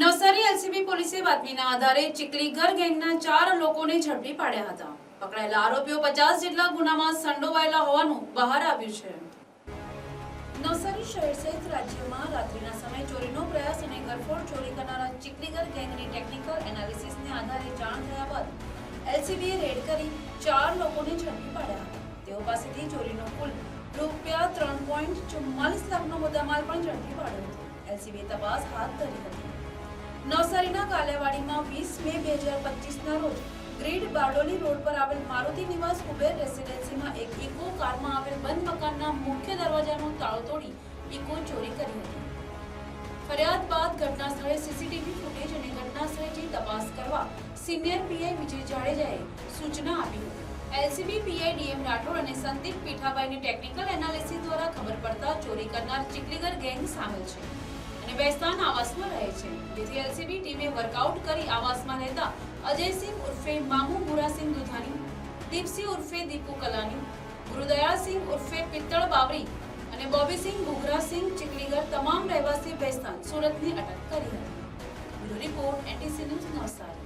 Navsari LCB પોલીસે બાતમીના આધારે ચિકલીગર ગેંગના ચાર લોકોને ઝડપી પાડ્યા હતા. પકડાયેલા આરોપીઓ પચાસ જેટલા ગુનામાં સંડોવાયેલા હોવાનું બહાર આવ્યું છે. નવસારી શહેર સહિત રાજ્યમાં રાત્રિના સમયે ચોરીનો પ્રયાસ અને ગરફોડ ચોરી કરનારા ચીકલીગર ગેંગની ટેકનિકલ એનાલિસિસને આધારે જાણ થયા બાદ એલસીબીએ રેડ કરી ચાર લોકોને ઝડપી પાડ્યા તેઓ પાસેથી ચોરીનો કુલ રૂપિયા ત્રણ પોઈન્ટ ચુમ્માલીસ લાખનો મુદ્દામાલ પણ ઝડપી પાડ્યો હતો. એલસીબીએ તપાસ હાથ ધરી હતી. નવસારીના કાલેવાડીમાં વીસ મે બે હજાર પચીસના રોજ ગ્રીડ બારડોલી રોડ પર આવેલ મારુતિ નિવાસ કુબેર રેસિડેન્સીમાં એક ઇકો કારમાં આવેલ બંધ મકાનના મુખ્ય દરવાજાનો તાળો તોડી ઇકો ચોરી કરી હતી. ફરિયાદ બાદ ઘટના સ્થળે સીસીટીવી ફૂટેજ અને ઘટના સ્થળે તપાસ કરવા સિનિયર પીઆઈ વિજય જાડેજાએ સૂચના આપી હતી. એલસીબી પીઆઈ ડીએમ રાઠોડ અને સંદીપ પીઠાભાઈની ટેકનિકલ એનાલિસિસ દ્વારા ખબર પડતા ચોરી કરનાર ચીકલીગર ગેંગ સામેલ છે અને બેસ્તાન આવાસમાં રહે છે. વર્કઆઉટ કરી આવાસમાં રહેતા અજયસિંહ ઉર્ફે મામુ ભૂરાસિંહ દુધાની દીપસિંહ ઉર્ફે દીપુ કલાની ગુરુદયાળસિંહ ઉર્ફે પિત્તળ બાવરી અને બોબીસિંહ ઘુઘરાસિંહ ચીકલીગર તમામ રહેવાસી ભેસ્તાન સુરતની અટક કરી હતી. Report, NTC news Navsari.